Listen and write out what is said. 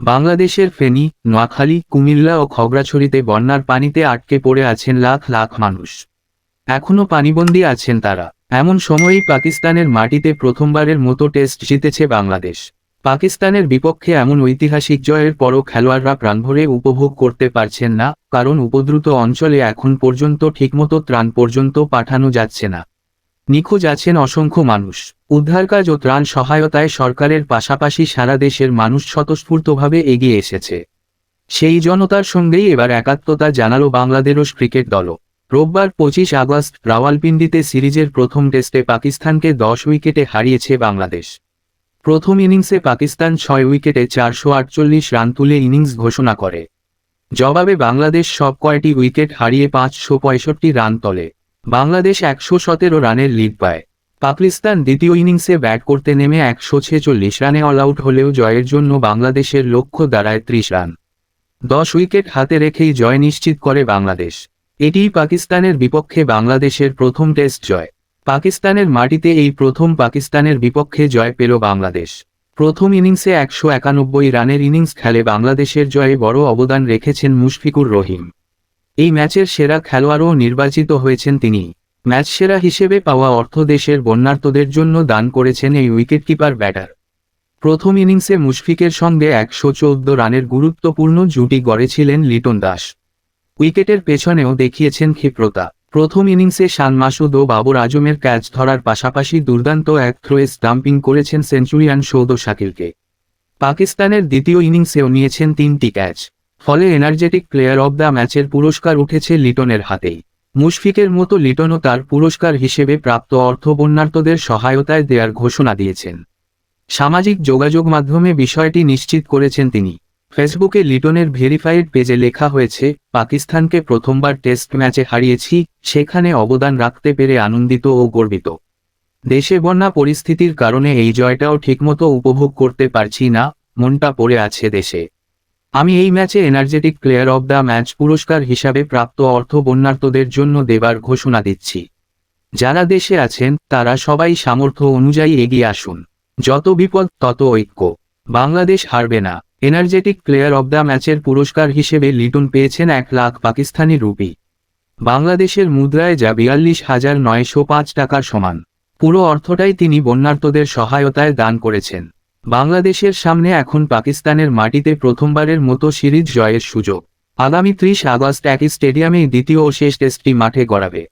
বাংলাদেশের ফেনী, নোয়াখালী, কুমিল্লা ও খগড়াছড়িতে বন্যার পানিতে আটকে পড়ে আছেন লাখ লাখ মানুষ। এখনও পানিবন্দী আছেন তারা। এমন সময়েই পাকিস্তানের মাটিতে প্রথমবারের মতো টেস্ট জিতেছে বাংলাদেশ। পাকিস্তানের বিপক্ষে এমন ঐতিহাসিক জয়ের পরও খেলোয়াড়রা প্রাণভরে উপভোগ করতে পারছেন না, কারণ উপদ্রুত অঞ্চলে এখন পর্যন্ত ঠিকমতো ত্রাণ পর্যন্ত পাঠানো যাচ্ছে না। নিখোঁজ আছেন অসংখ্য মানুষ। উদ্ধারকাজ ও ত্রাণ সহায়তায় সরকারের পাশাপাশি সারা দেশের মানুষ স্বতঃস্ফূর্তভাবে এগিয়ে এসেছে। সেই জনতার সঙ্গেই এবার একাত্মতা জানালো বাংলাদেশ ক্রিকেট দলও রোববার পঁচিশ আগস্ট রাওয়ালপিন্ডিতে সিরিজের প্রথম টেস্টে পাকিস্তানকে দশ উইকেটে হারিয়েছে বাংলাদেশ। প্রথম ইনিংসে পাকিস্তান ছয় উইকেটে চারশো আটচল্লিশ রান তুলে ইনিংস ঘোষণা করে। জবাবে বাংলাদেশ সব কয়টি উইকেট হারিয়ে পাঁচশো পঁয়ষট্টি রান তোলে। বাংলাদেশ একশো সতেরো রানের লিড পায়। পাকিস্তান দ্বিতীয় ইনিংসে ব্যাট করতে নেমে একশো ছেচল্লিশ রানে অল আউট হলেও জয়ের জন্য বাংলাদেশের লক্ষ্য দাঁড়ায় ত্রিশ রান। দশ উইকেট হাতে রেখেই জয় নিশ্চিত করে বাংলাদেশ। এটিই পাকিস্তানের বিপক্ষে বাংলাদেশের প্রথম টেস্ট জয়। পাকিস্তানের মাটিতে এই প্রথম পাকিস্তানের বিপক্ষে জয় পেল বাংলাদেশ। প্রথম ইনিংসে একশো একানব্বই রানের ইনিংস খেলে বাংলাদেশের জয়ে বড় অবদান রেখেছেন মুশফিকুর রহিম। এই ম্যাচের সেরা খেলোয়াড়ও নির্বাচিত হয়েছেন তিনি। ম্যাচ সেরা হিসেবে পাওয়া অর্থ দেশের বন্যার্তদের জন্য দান করেছেন এই উইকেটকিপার ব্যাটার। প্রথম ইনিংসে মুশফিকের সঙ্গে একশো চৌদ্দ রানের গুরুত্বপূর্ণ জুটি গড়েছিলেন লিটন দাস। উইকেটের পেছনেও দেখিয়েছেন ক্ষিপ্রতা। প্রথম ইনিংসে শান মাসুদ ও বাবর আজমের ক্যাচ ধরার পাশাপাশি দুর্দান্ত এক থ্রোয়ে স্টাম্পিং করেছেন সেঞ্চুরিয়ান সৌদ শাকিলকে। পাকিস্তানের দ্বিতীয় ইনিংসেও নিয়েছেন তিনটি ক্যাচ। ফলে এনার্জেটিক প্লেয়ার অব দ্য ম্যাচের পুরস্কার উঠেছে লিটনের হাতেই। মুশফিকের মতো লিটনও তার পুরস্কার হিসেবে প্রাপ্ত অর্থ বন্যার্থদের সহায়তায় দেওয়ার ঘোষণা দিয়েছেন। সামাজিক যোগাযোগ মাধ্যমে বিষয়টি নিশ্চিত করেছেন তিনি। ফেসবুকে লিটনের ভেরিফাইড পেজে লেখা হয়েছে, পাকিস্তানকে প্রথমবার টেস্ট ম্যাচে হারিয়েছি, সেখানে অবদান রাখতে পেরে আনন্দিত ও গর্বিত। দেশে বন্যা পরিস্থিতির কারণে এই জয়টাও ঠিকমতো উপভোগ করতে পারছি না, মনটা পড়ে আছে দেশে। আমি এই ম্যাচে energetic player of the match পুরস্কার হিসাবে প্রাপ্ত অর্থ বন্যার্তদের জন্য দেবার ঘোষণা দিচ্ছি। যারা দেশে আছেন, তারা সবাই সামর্থ্য অনুযায়ী এগিয়ে আসুন। যত বিপদ, তত ঐক্য। বাংলাদেশ হারবে না। এনার্জেটিক প্লেয়ার অব দ্য ম্যাচের পুরস্কার হিসেবে লিটন পেয়েছেন এক লাখ পাকিস্তানি রুপি। বাংলাদেশের মুদ্রায় যা বিয়াল্লিশ হাজার নয়শো পাঁচ টাকার সমান। পুরো অর্থটাই তিনি বন্যার্তদের সহায়তায় দান করেছেন। বাংলাদেশের সামনে এখন পাকিস্তানের মাটিতে প্রথমবারের মতো সিরিজ জয়ের সুযোগ। আগামী ত্রিশ আগস্ট একই স্টেডিয়ামে দ্বিতীয় ও শেষ টেস্টটি মাঠে গড়াবে।